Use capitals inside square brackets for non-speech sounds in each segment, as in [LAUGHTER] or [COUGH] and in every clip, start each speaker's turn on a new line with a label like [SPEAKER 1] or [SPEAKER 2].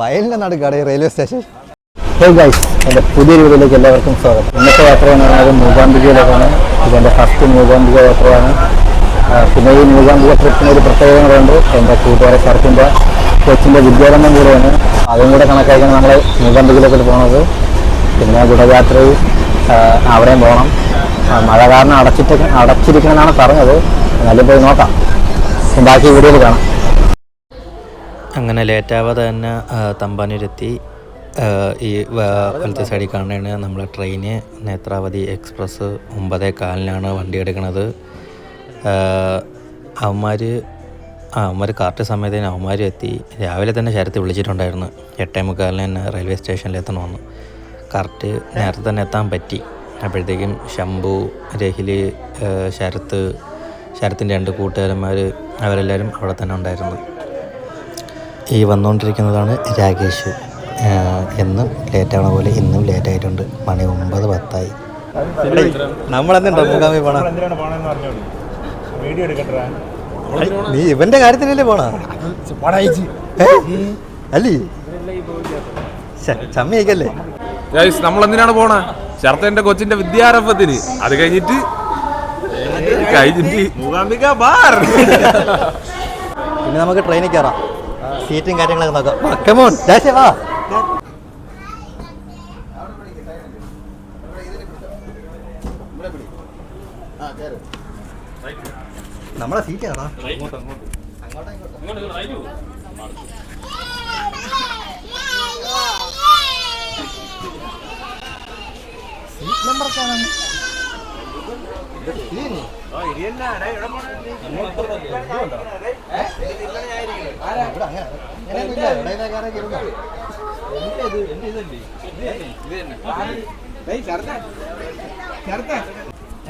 [SPEAKER 1] വയലിന്റെ നടുക്കാണ് ഈ railway station hey guys എന്റെ പുതിയ വീഡിയോയിലേക്ക് എല്ലാവർക്കും സ്വാഗതം. ഇന്നത്തെ യാത്ര എന്ന് പറയുന്നത് മൂകാംബികയിലേക്കാണ് ഇതെന്റെ ഫസ്റ്റ് മൂകാംബിക യാത്രയാണ്. പിന്നെ ഈ മൂകാംബിക ട്രിപ്പിന് ഒരു പ്രത്യേകതകളുണ്ട് എന്റെ കൂട്ടുകാരെ സർക്കിന്റെ കൊച്ചിന്റെ വിദ്യാരംഭം കൂടെയാണ്. അതും കൂടെ കണക്കാക്കിയാണ് നമ്മൾ മൂകാംബികയിലേക്ക് പോകുന്നത് പിന്നെ ഗുഡയാത്രയിൽ അവിടെയും പോകണം മഴ കാരണം അടച്ചിട്ട് അടച്ചിരിക്കണമെന്നാണ് പറഞ്ഞത്. എന്നാലും പോയി നോക്കാം. ബാക്കി വീഡിയോയിൽ കാണാം.
[SPEAKER 2] അങ്ങനെ ലേറ്റാവാതെ തന്നെ തമ്പാനൂരെത്തി. ഈ വലത്തെ സൈഡിൽ കാണുന്നതാണ് നമ്മളെ ട്രെയിന് നേത്രാവതി എക്സ്പ്രസ് ഒമ്പതേ കാലിനാണ് വണ്ടി എടുക്കുന്നത് അവന്മാർ ആ അവന്മാർ കറക്റ്റ് സമയത്തിന് അവന്മാരും എത്തി. രാവിലെ തന്നെ ശരത്ത് വിളിച്ചിട്ടുണ്ടായിരുന്നു. എട്ടേ മുക്കാലിന് തന്നെ റെയിൽവേ സ്റ്റേഷനിൽ എത്തണമെന്ന് കറക്റ്റ് നേരത്തെ തന്നെ എത്താൻ പറ്റി. അപ്പോഴത്തേക്കും ശംഭു രഹിൽ ശരത്ത് ശരത്തിന്റെ രണ്ട് കൂട്ടുകാരന്മാർ അവരെല്ലാവരും അവിടെ തന്നെ ഉണ്ടായിരുന്നു. ഈ വന്നുകൊണ്ടിരിക്കുന്നതാണ് രാകേഷ്. എന്നും ലേറ്റ് ആവണ പോലെ ഇന്നും ലേറ്റ് ആയിട്ടുണ്ട്. മണി ഒമ്പത് പത്തായി. നമ്മളെന്തുണ്ടോ മുഖാമി പോണ?
[SPEAKER 1] നീ ഇവന്റെ കാര്യത്തിനല്ലേ പോണ? അല്ലേ. ചമ്മയിക്കല്ലേ
[SPEAKER 3] ഗൈസ് നമ്മൾ എന്തിനാണ് പോണ? ശരത്തന്റെ കൊച്ചിന്റെ വിദ്യാരംഭത്തിന്. അത് കഴിഞ്ഞിട്ട് കഴിഞ്ഞിട്ട് [LAUGHS]
[SPEAKER 1] പിന്നെ നമുക്ക് ട്രെയിനിൽ കയറാം സീറ്റും കാര്യങ്ങളൊക്കെ നോക്കാം. കമോൺ ജാഷേ വാ. നമ്മളെ സീറ്റ് ആണോ? സീറ്റ് നമ്പർ ഇവിടെ അങ്ങനെ അങ്ങനെയൊന്നുമില്ല. ഇവിടെ ഇതിനേക്കാളൊക്കെ ഇരുന്നോ.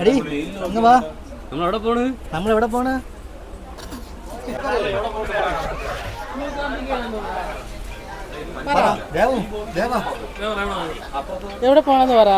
[SPEAKER 1] എടീ ഒന്ന് വാ
[SPEAKER 4] നമ്മളെവിടെ പോണ്
[SPEAKER 1] നമ്മൾ എവിടെ പോണ് പറ, ദേവു, ദേവാ.
[SPEAKER 5] എവിടെ പോണെന്ന് പറ.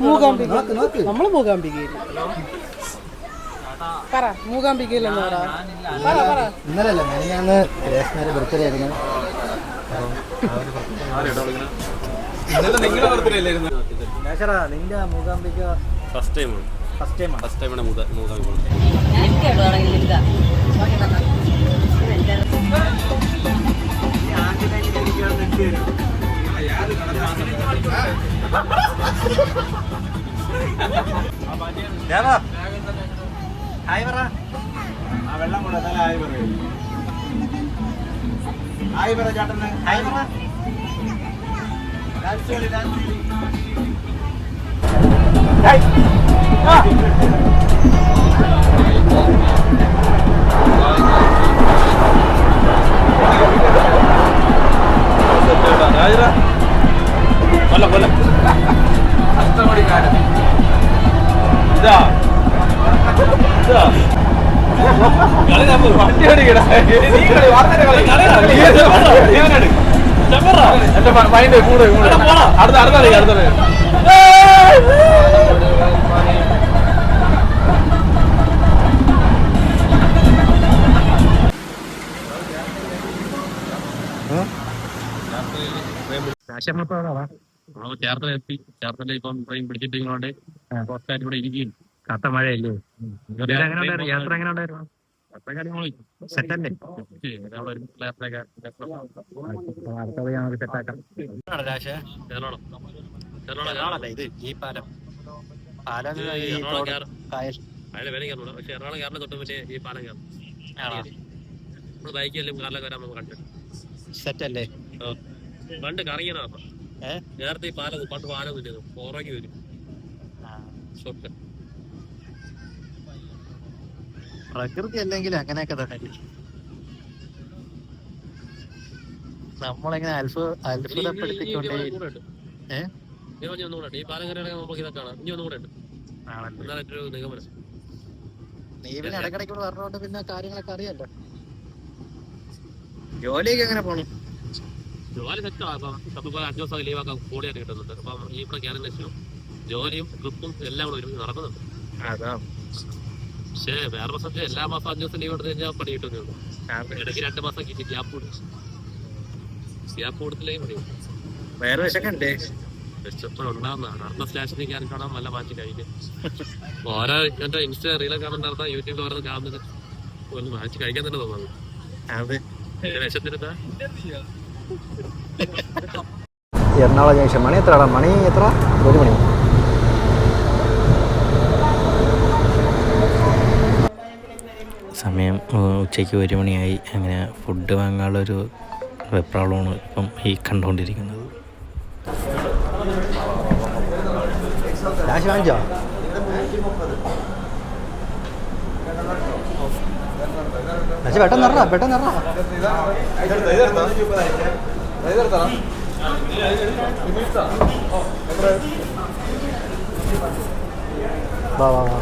[SPEAKER 5] മൂകാംബിക. നമ്മൾ മൂകാംബികയിൽ. പറ മൂകാംബികയിൽ എന്ന് പറ.
[SPEAKER 1] ഇന്നലെ അല്ലേ മെനിയാന്ന് രേഷ്മയുടെ ബർത്ത്ഡേ ആയിരുന്നു. രേഷടാ, നിന്റെ Mookambika
[SPEAKER 4] first time
[SPEAKER 1] first time
[SPEAKER 4] first ടൈമാണ് മൂകാംബി പോണത്
[SPEAKER 1] ദേവാ ഹായ് പറ.
[SPEAKER 6] ആ വെള്ളം കൂടെ നല്ല ആയി പറയും. ആയി പറ ചേട്ടന്.
[SPEAKER 1] ഹായ് പറ.
[SPEAKER 6] ഡാൻസ് കളി ഡാൻസ് കളി.
[SPEAKER 3] കൊല്ലം കൊല്ലം. അഷ്ടമണിക്കാരൻ ഇതാ. ഇതാ വണ്ടി കളി എന്റെ മൈൻഡ് കൂടെ കൂടെ. അടുത്ത അടുത്ത കളി അടുത്ത
[SPEAKER 4] നമ്മൾ ചേർത്തല എത്തി. ചേർത്തല ഇപ്പം ട്രെയിൻ പിടിച്ചിട്ട് ഇങ്ങോട്ട് കുറച്ചായിട്ട് ഇവിടെ ഇരിക്കും കത്ത മഴയല്ലേ? യാത്ര എങ്ങനെ ഉണ്ടായിരുന്നു അടുത്തത് ഞങ്ങൾക്ക് സെറ്റാക്കാം എറണാകുളം എറണാകുളം
[SPEAKER 2] ഇത് ഈ പാലം. പാലം കായൽ.
[SPEAKER 4] അതിന്റെ വില കയറുള്ളൂ പക്ഷെ എറണാകുളം കയറുന്ന തൊട്ട് മറ്റേ ഈ പാലം കയറും. നമ്മൾ ബൈക്കിലും കാറിലൊക്കെ വരാൻ നമുക്ക് കണ്ടു
[SPEAKER 2] സെറ്റ് അല്ലേ?
[SPEAKER 4] പണ്ട് കറങ്ങിയതാ അപ്പൊ. നേരത്തെ ഈ പാലം പണ്ട് പാല തിന്നു പുറകെ വരും.
[SPEAKER 2] പ്രകൃതി അല്ലെങ്കിൽ അങ്ങനെയൊക്കെ തന്നെ. നമ്മളെങ്ങനെ അത്ഭുത അത്ഭുതപ്പെടുത്തിക്കൊണ്ടേ
[SPEAKER 4] ഏഹ്. ഈ പാലം കയറി നമുക്ക് ഇതൊക്കെ കാണാം. ഇനി ഒന്നുകൂടെ ഉണ്ട്. എന്നാലും ഏറ്റവും ഒരു നിഗമനം.
[SPEAKER 2] നീ പിന്നെ ഇടക്കിടയ്ക്ക് പറഞ്ഞോണ്ട് പിന്നെ കാര്യങ്ങളൊക്കെ അറിയാലോ. ജോലിയൊക്കെ എങ്ങനെ പോണു?
[SPEAKER 4] ജോലി സെറ്റാണ് അപ്പം നമുക്ക് അഞ്ചു ദിവസം ലീവാക്കാൻ കൂടിയായിട്ട് കിട്ടുന്നുണ്ട്. അപ്പം ഈ ഇപ്പം ലക്ഷ്യം ജോലിയും ട്രിപ്പും എല്ലാം കൂടെ ഒരുമിച്ച് നടക്കുന്നുണ്ട്. പക്ഷേ വേറെ പ്രശ്നത്തിൽ എല്ലാ മാസം അഞ്ചു ദിവസം ലീവ് എടുത്ത് കഴിഞ്ഞാൽ പണി കിട്ടുന്നേ ഉള്ളൂ. ഇടയ്ക്ക് രണ്ട് മാസം കിട്ടി ഗ്യാപ്പ് കൊടുക്കും ഗ്യാപ്പ് കൊടുത്തില്ലെങ്കിൽ മതി
[SPEAKER 1] വേറെ വിശക്കണ്ടേ
[SPEAKER 4] വിശപ്പ് ഉണ്ടാവുന്നതാണ്. അടുത്ത സ്റ്റേഷനിൽ കയറി കാണാൻ നല്ല മാറ്റി കഴിക്കും. ഓരോ എന്റെ ഇൻസ്റ്റ റീലൊക്കെ യൂട്യൂബിൽ ഓരോ കാണുന്നത് ഒന്ന് മാറ്റി കഴിക്കാൻ തന്നെ തോന്നുന്നത്
[SPEAKER 1] എറണാകുളം ജംഗ്ഷൻ മണി. എത്ര മണി എത്ര? ഒരു മണി.
[SPEAKER 2] സമയം ഉച്ചയ്ക്ക് ഒരു മണിയായി. അങ്ങനെ ഫുഡ് വാങ്ങാനുള്ളൊരു വെപ്രാളമാണ് ഇപ്പം ഈ കണ്ടുകൊണ്ടിരിക്കുന്നത്.
[SPEAKER 1] ക്യാഷ് വാങ്ങിച്ചോ? പക്ഷെ പെട്ടെന്ന് ഇറ പെട്ടെന്ന് ഇറ വാ വാ വാ.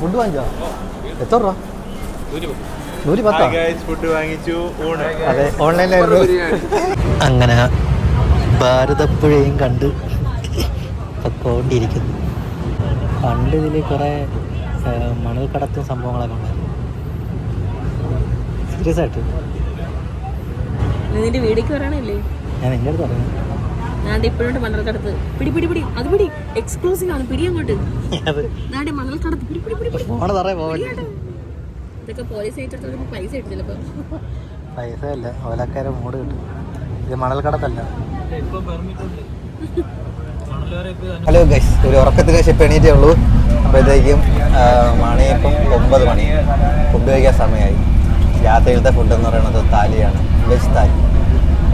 [SPEAKER 1] ഫുഡ് വാങ്ങിച്ചോ? എത്ര രൂപ? നൂറ്റി പത്തോ?
[SPEAKER 6] ഫുഡ് വാങ്ങിച്ചു.
[SPEAKER 1] അതെ ഓൺലൈനിലായിരുന്നു. അങ്ങനെ ഭാരതപ്പുഴയും കണ്ട് പൊക്കോണ്ടിരിക്കുന്നു പണ്ട് ഇതിൽ കുറേ മണൽ കടത്തും സംഭവങ്ങളൊക്കെ ഉണ്ടായിരുന്നു. സീരിയസ് ആയിട്ട്?
[SPEAKER 7] നിന്റെ വീടിക്ക് വരാനല്ലേ?
[SPEAKER 1] ഞാൻ എന്റെ അടുത്ത് പറഞ്ഞു
[SPEAKER 7] നാണ്ട് ഇപ്പോഴും മണൽക്കടത്ത്. പിടി പിടി പിടി. അത് പിടി. എക്സ്ക്ലൂസീവ് ആണ്. പിടി അങ്ങോട്ട്.
[SPEAKER 1] അത്.
[SPEAKER 7] നാണ്ട് മണൽക്കടത്ത്. പിടി പിടി പിടി
[SPEAKER 1] ഫോണ്
[SPEAKER 7] ഇതൊക്കെ പോലീസ് ഏറ്റെടുത്തോണ്ട് പൈസ
[SPEAKER 1] അല്ല ഓലക്കാരെ മൂട് കിട്ടും. ഇത് മണൽ കടത്തല്ല [LAUGHS] ഹലോ ഗൈസ് ഒരു ഉറക്കത്തിൽ കഴിച്ച് ഇപ്പം എണീറ്റേ ഉള്ളൂ. അപ്പോഴത്തേക്കും മണി ഇപ്പം ഒമ്പത് മണി. ഫുഡ് കഴിക്കാൻ സമയമായി. രാത്രിയിലത്തെ ഫുഡ് എന്ന് പറയുന്നത് താലിയാണ്. വെജ് താലി.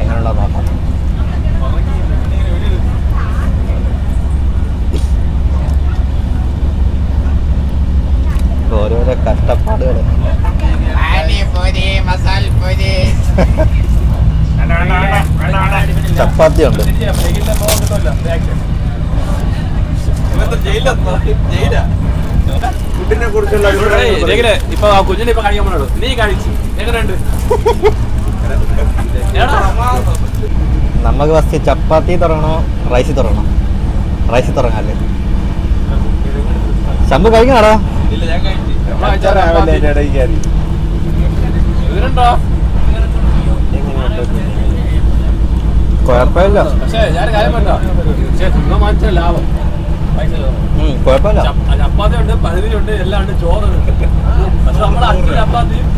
[SPEAKER 1] എങ്ങനെയുള്ള നോക്കാം. ഓരോരോ കഷ്ടപ്പാടുകൾ ചപ്പാത്തി ഉണ്ട്
[SPEAKER 6] ഫുഡിനെ കുറിച്ചുള്ള
[SPEAKER 4] ഇപ്പൊ കുഞ്ഞിനെ ഇപ്പൊ കഴിക്കാൻ പോണോ? നീ കഴിച്ചു എങ്ങനെയുണ്ട്?
[SPEAKER 1] നമുക്ക് ഫസ്റ്റ് ചപ്പാത്തി തുടങ്ങണോ? റൈസ് തുടങ്ങണോ? റൈസ് തുടങ്ങാല്ലേ? ശമ്പു കഴിക്കണടാ? കുഴപ്പമില്ല.
[SPEAKER 4] പക്ഷേ ഞാൻ കാര്യം പറഞ്ഞോ? പക്ഷേ ലാഭം.
[SPEAKER 1] കുഴപ്പമില്ല.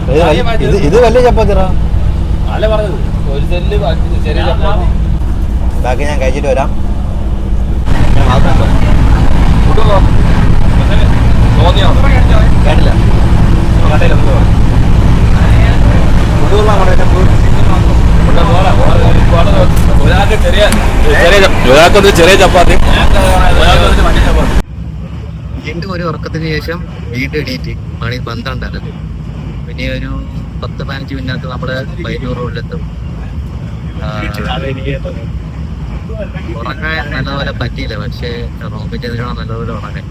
[SPEAKER 1] ഇത് വലിയ- ഇത് വലിയ ചപ്പാത്തിടാ.
[SPEAKER 4] ഒരു സെല്ല് ചെറിയ ചപ്പാത്തി.
[SPEAKER 1] ബാക്കി ഞാൻ കഴിച്ചിട്ട് വരാം
[SPEAKER 4] തോന്നിയോ
[SPEAKER 1] കേട്ടില്ല
[SPEAKER 4] ഒരാൾക്ക് ചെറിയ
[SPEAKER 1] വീണ്ടും ഒരു ഉറക്കത്തിന് ശേഷം വീണ്ടും എണീറ്റ് മണി പന്ത്രണ്ടാണ് പിന്നെ ഒരു പത്ത് പതിനഞ്ച് മിനിറ്റ് നമ്മുടെ വൈദ്യൂർ റോഡിലെത്തും ഉറങ്ങാൻ നല്ലപോലെ പറ്റിയില്ല. പക്ഷേ റൂമിൽ ചെയ്തിട്ടാണ് നല്ലപോലെ ഉറങ്ങാൻ.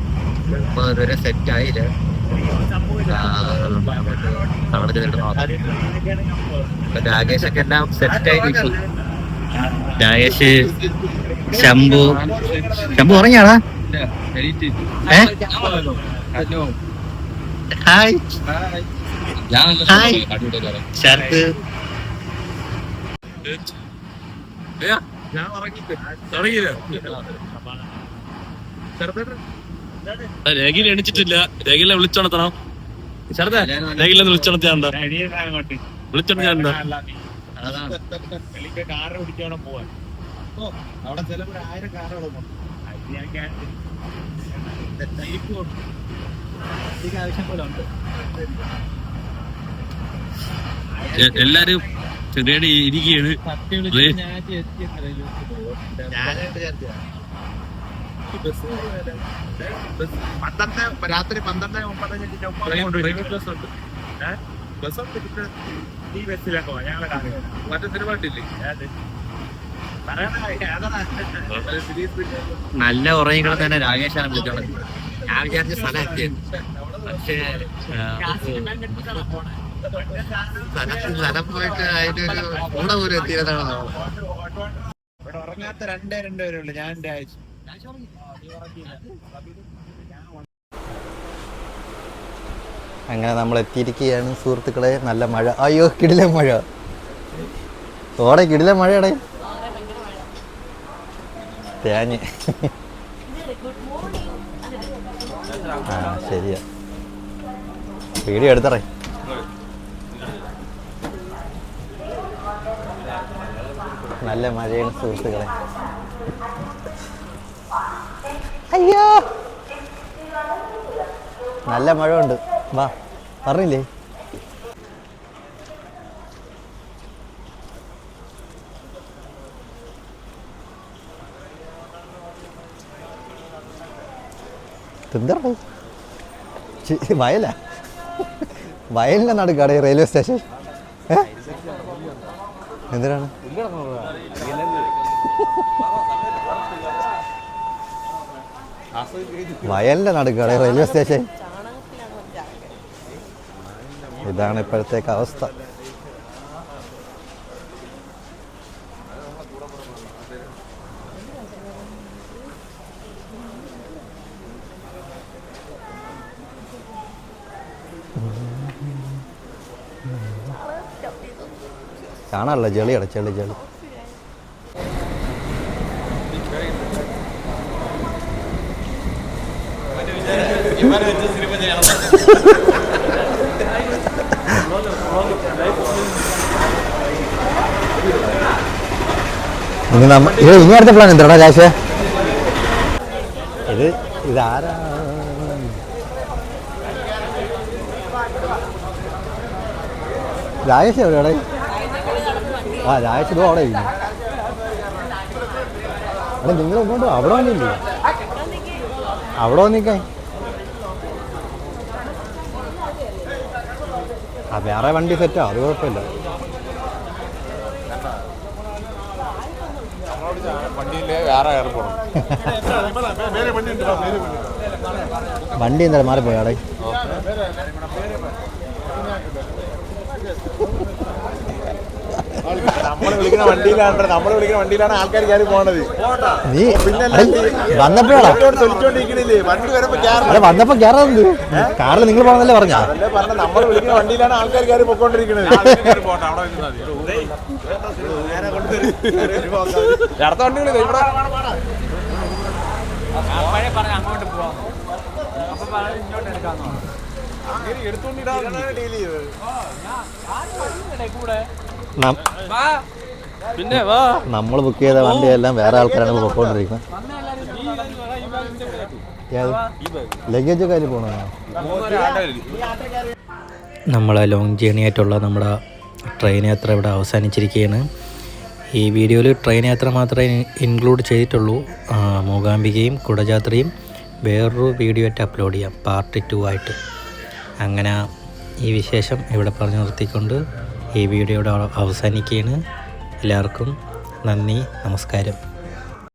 [SPEAKER 1] അപ്പൊ ഇതുവരെ സെറ്റ് ആയില്ല. അവിടെ ചെന്നിട്ട് രാകേഷൊക്കെ എല്ലാം സെറ്റ് ആയി. രാകേഷ് ശംഭു. ശംഭു ഉറങ്ങിയാടാ? ഏ? ഹായ്. ഹായ്. ശരത്ത്
[SPEAKER 4] ഞാൻ രേഖയിൽ എണിച്ചിട്ടില്ല. രേഖയിലെ വിളിച്ചുണർത്തണം ശരത രേഖയിലെ വിളിച്ചുണർത്തിയാണ്ടോ വിളിച്ചുണർത്തിയാണ്ടോ
[SPEAKER 6] കാറ് പിടിച്ചോണം പോവാൻ. ഓ അവിടെ ചിലപ്പോൾ ആയിരം കാറോളം
[SPEAKER 4] എല്ലാരും ചെറിയ ഇരിക്കുകയാണ്
[SPEAKER 6] പന്ത്രണ്ട് രാത്രി പന്ത്രണ്ട് ഒമ്പതഞ്ചിന്റെ
[SPEAKER 4] ബസ് ഉണ്ട്.
[SPEAKER 6] ബസ് ഈ ബസ്സിലൊക്കെ പോവാം ഞങ്ങളെ കാറ്
[SPEAKER 4] മറ്റേ സിനിമ ഇല്ലേ
[SPEAKER 1] നല്ല ഉറങ്ങിക്കണം തന്നെ രാകേഷാണ് വിളിച്ചോളത് ഞാൻ വിചാരിച്ച സ്ഥലം എത്തിയത് പക്ഷേ സ്ഥലത്ത് സ്ഥലം പോയിട്ട് അതിന്റെ ഒരു കൂടെ പോലും എത്തിയതാണ്
[SPEAKER 6] ഇവിടെ ഉറങ്ങാത്ത രണ്ടേ രണ്ടുപേരേ ഉള്ളൂ. ഞാൻ എന്റെ ആഴ്ച
[SPEAKER 1] അങ്ങനെ നമ്മൾ എത്തിയിരിക്കുകയാണ് സുഹൃത്തുക്കളെ. നല്ല മഴ. അയ്യോ കിടില മഴ. ഓടെ കിടില മഴയുടെ. തേഞ്ഞ്. ആ ശരിയാ. വീഡിയോ എടുത്തറേ. നല്ല മഴയാണ് സുഹൃത്തുക്കളെ. അയ്യോ! നല്ല മഴ ഉണ്ട് വാ പറഞ്ഞില്ലേ? എന്താണ് വയല? വയലിന്റെ നടുക്കാണ് റെയിൽവേ സ്റ്റേഷൻ എന്തിനാണ്? വയലിന്റെ നടുക്കാണ് റെയിൽവേ സ്റ്റേഷൻ ഇതാണ് ഇപ്പോഴത്തേക്ക് അവസ്ഥ. കാണാനല്ല ചെളിയാണ് ചെളി ചെളി. ഇനി നമ്മ ഇത് ഇനി അടുത്ത പ്ലാൻ എന്താടാ രാശേ ഇത് ഇതാരാ? രാജേഷ് എവിടെ ആ രാജേഷ് ഇതോ അവിടെ ഇരിക്കുന്നു. അവിടെ നിങ്ങൾ ഇങ്ങോട്ട് അവിടെ വന്നില്ലേ? അവിടെ വന്നിക്കാൻ ആ വേറെ വണ്ടി സെറ്റാ അത് കുഴപ്പമില്ല.
[SPEAKER 3] വണ്ടിയിലെ വേറെ കയറി പോകണം
[SPEAKER 1] വണ്ടി എന്തായാലും മാറിപ്പോയാടെ
[SPEAKER 3] നമ്മൾ വിളിക്കുന്ന വണ്ടിയിലാണ് നമ്മൾ വിളിക്കുന്ന വണ്ടിയിലാണ് ആൾക്കാർ കയറി പോണത്.
[SPEAKER 1] നീ വന്നപ്പോഴാടാ
[SPEAKER 3] തൊലിച്ചോണ്ടിരിക്കണില്ലേ? വണ്ടി വരുമ്പോ
[SPEAKER 1] അല്ല വന്നപ്പോ കയറാറുണ്ട് കാറിൽ നിങ്ങൾ പോണെന്നല്ലേ പറഞ്ഞാ?
[SPEAKER 3] പറഞ്ഞ നമ്മൾ വിളിക്കുന്ന വണ്ടിയിലാണ് ആൾക്കാർ കയറി പൊക്കോണ്ടിരിക്കണത്. അടുത്ത വണ്ടികൾ ഇവിടെ.
[SPEAKER 4] പിന്നെ വാ.
[SPEAKER 1] നമ്മൾ ബുക്ക് ചെയ്ത വണ്ടിയെല്ലാം വേറെ ആൾക്കാരാണ് പൊക്കോണ്ടിരിക്കുന്നത് ലഗേജ് കയ്യിൽ പോകണോ
[SPEAKER 2] നമ്മൾ ലോങ് ജേണി ആയിട്ടുള്ള നമ്മുടെ ട്രെയിൻ യാത്ര ഇവിടെ അവസാനിച്ചിരിക്കുകയാണ്. ഈ വീഡിയോയിൽ ട്രെയിൻ യാത്ര മാത്രമേ ഇൻക്ലൂഡ് ചെയ്തിട്ടുള്ളൂ. മൂകാംബികയും കുടജാത്രയും. വേറൊരു വീഡിയോ ആയിട്ട് അപ്ലോഡ് ചെയ്യാം. പാർട്ട് ടു ആയിട്ട്. അങ്ങനെ ഈ വിശേഷം ഇവിടെ പറഞ്ഞു നിർത്തിക്കൊണ്ട് ഈ വീഡിയോ ഇവിടെ അവസാനിക്കുകയാണ്. എല്ലാവർക്കും നന്ദി നമസ്കാരം.